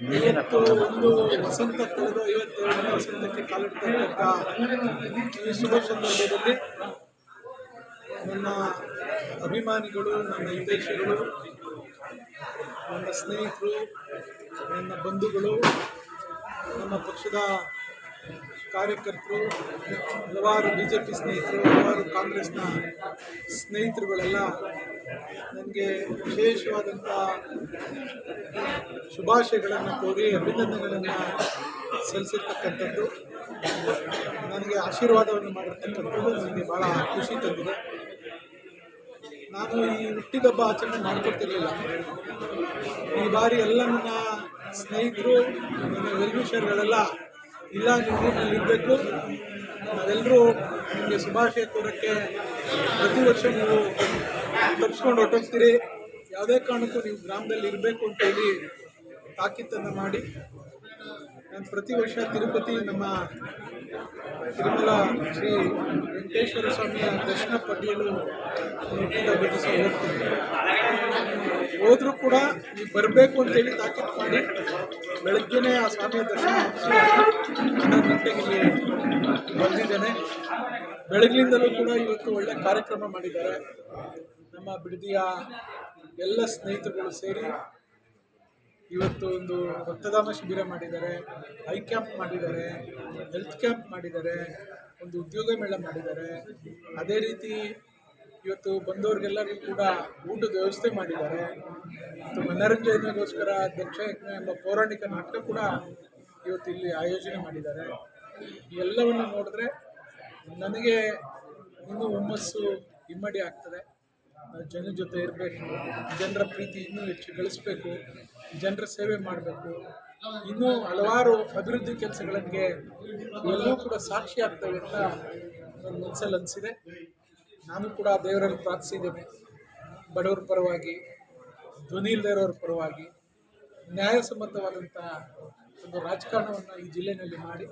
ಇವತ್ತು ಒಂದು ವಸಂತಕ್ಕೆ ನನ್ನ ಅಭಿಮಾನಿಗಳು, ನನ್ನ ಹಿತೈಷಿಗಳು, ನನ್ನ ಸ್ನೇಹಿತರು, ನನ್ನ ಬಂಧುಗಳು, ನಮ್ಮ ಪಕ್ಷದ ಕಾರ್ಯಕರ್ತರು, ಹಲವಾರು ಬಿ ಜೆ ಪಿ ಸ್ನೇಹಿತರು, ಹಲವಾರು ಕಾಂಗ್ರೆಸ್ನ ಸ್ನೇಹಿತರುಗಳೆಲ್ಲ ನನಗೆ ವಿಶೇಷವಾದಂಥ ಶುಭಾಶಯಗಳನ್ನು ಕೋರಿ ಅಭಿನಂದನೆಗಳನ್ನು ಸಲ್ಲಿಸಿರ್ತಕ್ಕಂಥದ್ದು ನನಗೆ ಆಶೀರ್ವಾದವನ್ನು ಮಾಡಿರ್ತಕ್ಕಂಥದ್ದು ನನಗೆ ಭಾಳ ಖುಷಿ ತಂದಿದೆ. ನಾನು ಈ ಹುಟ್ಟಿದಬ್ಬ ಆಚರಣೆ ಮಾಡ್ಕೊತಿರ್ಲಿಲ್ಲ ಈ ಬಾರಿ ಎಲ್ಲ ನನ್ನ ಸ್ನೇಹಿತರು, ನನ್ನ ವೆಲ್ವಿಷರ್ಗಳೆಲ್ಲ, ಇಲ್ಲ, ನೀವು ಊರಿನಲ್ಲಿ ಇರಬೇಕು. ನಾವೆಲ್ಲರೂ ನಿಮಗೆ ಶುಭಾಶಯ ಕೋರೋಕ್ಕೆ ಪ್ರತಿ ವರ್ಷ ನೀವು ತಪ್ಪಿಸ್ಕೊಂಡು ಹೊಟ್ಟೋಗ್ತೀರಿ ಯಾವುದೇ ಕಾರಣಕ್ಕೂ ನೀವು ಗ್ರಾಮದಲ್ಲಿ ಇರಬೇಕು ಅಂತ ಹೇಳಿ ತಾಕೀತನ್ನು ಮಾಡಿ ನಾನು ಪ್ರತಿ ವರ್ಷ ತಿರುಪತಿ ನಮ್ಮ ತಿರುಮಲ ಶ್ರೀ ವೆಂಕಟೇಶ್ವರ ಸ್ವಾಮಿಯ ದರ್ಶನ ಪಡೆಯಲು ದಿವಸ ಹೋಗ್ತೀನಿ ಹೋದರೂ ಕೂಡ ನೀವು ಬರಬೇಕು ಅಂತೇಳಿ ತಾಕೀತು ಮಾಡಿ ಬೆಳಗ್ಗೆನೇ ಆ ಸ್ವಾಮಿಯ ದರ್ಶನ ಹನ್ನೊಂದು ಬಂದಿದ್ದೇನೆ. ಬೆಳಗ್ಗಿಂದಲೂ ಕೂಡ ಇವತ್ತು ಒಳ್ಳೆ ಕಾರ್ಯಕ್ರಮ ಮಾಡಿದ್ದಾರೆ. ನಮ್ಮ ಬಿಡದಿಯ ಎಲ್ಲ ಸ್ನೇಹಿತರುಗಳು ಸೇರಿ ಇವತ್ತು ಒಂದು ರಕ್ತದಾನ ಶಿಬಿರ ಮಾಡಿದ್ದಾರೆ ಐ ಕ್ಯಾಂಪ್ ಮಾಡಿದ್ದಾರೆ ಹೆಲ್ತ್ ಕ್ಯಾಂಪ್ ಮಾಡಿದ್ದಾರೆ, ಒಂದು ಉದ್ಯೋಗ ಮೇಳ ಮಾಡಿದ್ದಾರೆ. ಅದೇ ರೀತಿ ಇವತ್ತು ಬಂದವ್ರಿಗೆಲ್ಲರಿಗೂ ಕೂಡ ಊಟದ ವ್ಯವಸ್ಥೆ ಮಾಡಿದ್ದಾರೆ. ಮತ್ತು ಮನರಂಜನೆಗೋಸ್ಕರ ದಕ್ಷಯಜ್ಞ ಎಂಬ ಪೌರಾಣಿಕ ನಾಟಕ ಕೂಡ ಇವತ್ತು ಇಲ್ಲಿ ಆಯೋಜನೆ ಮಾಡಿದ್ದಾರೆ. ಎಲ್ಲವನ್ನು ನೋಡಿದ್ರೆ ನನಗೆ ಇನ್ನೂ ಹುಮ್ಮಸ್ಸು ಇಮ್ಮಡಿ ಆಗ್ತದೆ. ಜನರ ಜೊತೆ ಇರಬೇಕು, ಜನರ ಪ್ರೀತಿ ಇನ್ನೂ ಹೆಚ್ಚು ಗಳಿಸ್ಬೇಕು, ಜನರ ಸೇವೆ ಮಾಡಬೇಕು. ಇನ್ನೂ ಹಲವಾರು ಅಭಿವೃದ್ಧಿ ಕೆಲಸಗಳಿಗೆ ಎಲ್ಲೂ ಕೂಡ ಸಾಕ್ಷಿ ಆಗ್ತವೆ ಅಂತ ನನ್ನ ಮನಸ್ಸಲ್ಲಿ ಅನಿಸಿದೆ. ನಾನು ಕೂಡ ದೇವರಲ್ಲಿ ಪ್ರಾರ್ಥಿಸಿದ್ದೇನೆ. ಬಡವರ ಪರವಾಗಿ, ಧ್ವನಿ ಇಲ್ಲದಿರೋರ ಪರವಾಗಿ, ನ್ಯಾಯಸಮ್ಮತವಾದಂಥ ಒಂದು ರಾಜಕಾರಣವನ್ನು ಈ ಜಿಲ್ಲೆಯಲ್ಲಿ ಮಾಡಿ,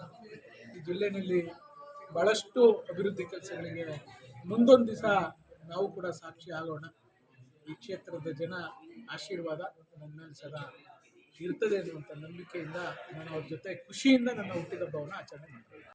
ಈ ಜಿಲ್ಲೆಯಲ್ಲಿ ಭಾಳಷ್ಟು ಅಭಿವೃದ್ಧಿ ಕೆಲಸಗಳಿಗೆ ಮುಂದೊಂದು ದಿವಸ ನಾವು ಕೂಡ ಸಾಕ್ಷಿ ಆಗೋಣ. ಈ ಕ್ಷೇತ್ರದ ಜನ ಆಶೀರ್ವಾದ ನನ್ನ ಸದಾ ಇರ್ತದೆ ಅನ್ನುವಂಥ ನಂಬಿಕೆಯಿಂದ ನಾನು ಅವ್ರ ಜೊತೆ ಖುಷಿಯಿಂದ ನನ್ನ ಹುಟ್ಟಿದಬ್ಬವನ್ನು ಆಚರಣೆ ಮಾಡ್ತೀನಿ.